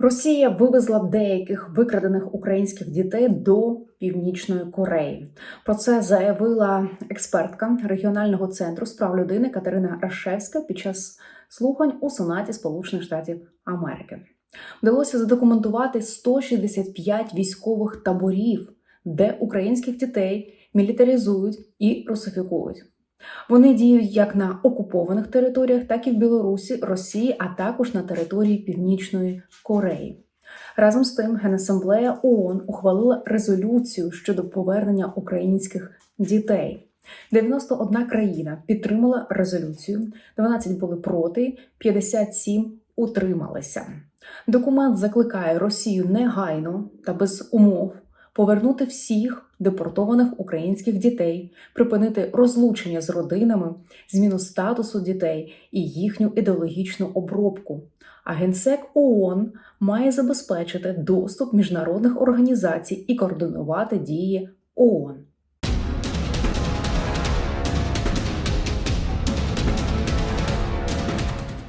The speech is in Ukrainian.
Росія вивезла деяких викрадених українських дітей до Північної Кореї. Про це заявила експертка регіонального центру з прав людини Катерина Рашевська під час слухань у Сенаті Сполучених Штатів Америки. Вдалося задокументувати 165 військових таборів, де українських дітей мілітаризують і русифікують. Вони діють як на окупованих територіях, так і в Білорусі, Росії, а також на території Північної Кореї. Разом з тим, Генасамблея ООН ухвалила резолюцію щодо повернення українських дітей. 91 країна підтримала резолюцію, 12 були проти, 57 утрималися. Документ закликає Росію негайно та без умов повернути всіх депортованих українських дітей, припинити розлучення з родинами, зміну статусу дітей і їхню ідеологічну обробку. А генсек ООН має забезпечити доступ міжнародних організацій і координувати дії ООН.